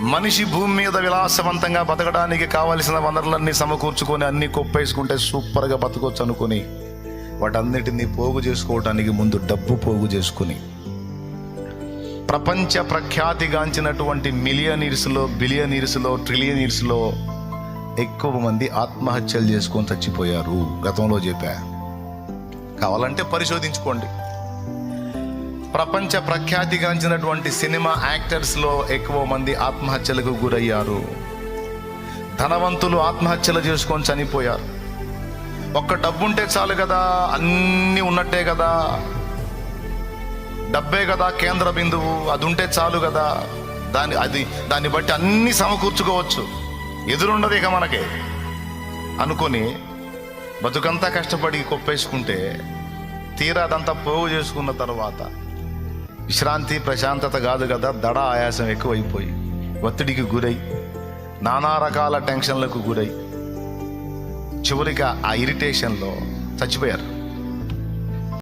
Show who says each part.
Speaker 1: మనిషి భూమి మీద విలాసవంతంగా బతకడానికి కావలసిన వనరులన్నీ సమకూర్చుకొని అన్ని కుప్పేసుకుంటే సూపర్గా బతకొచ్చు అనుకుని వాటన్నిటిని పోగు చేసుకోవడానికి ముందు డబ్బు పోగు చేసుకుని ప్రపంచ ప్రఖ్యాతిగాంచినటువంటి మిలియనీర్స్లో బిలియనీర్స్లో ట్రిలియనీర్స్లో ఎక్కువ మంది ఆత్మహత్యలు చేసుకొని చచ్చిపోయారు గతంలో చెప్పా. కావాలంటే పరిశోధించుకోండి. ప్రపంచ ప్రఖ్యాతిగాంచినటువంటి సినిమా యాక్టర్స్లో ఎక్కువ మంది ఆత్మహత్యలకు గురయ్యారు. ధనవంతులు ఆత్మహత్యలు చేసుకొని చనిపోయారు. ఒక్క డబ్బు ఉంటే చాలు కదా అన్నీ ఉన్నట్టే కదా. డబ్బే కదా కేంద్ర బిందువు అది ఉంటే చాలు కదా. దాని అది దాన్ని బట్టి అన్ని సమకూర్చుకోవచ్చు. ఎదురుండదు ఇక మనకి. అనుకొని బతుకంతా కష్టపడి కొప్పేసుకుంటే తీరా అదంతా పోగు చేసుకున్న తర్వాత విశ్రాంతి ప్రశాంతత కాదు కదా దడ ఆయాసం ఎక్కువైపోయి ఒత్తిడికి గురై నానా రకాల టెన్షన్లకు గురై చివరిగా ఆ ఇరిటేషన్లో చచ్చిపోయారు.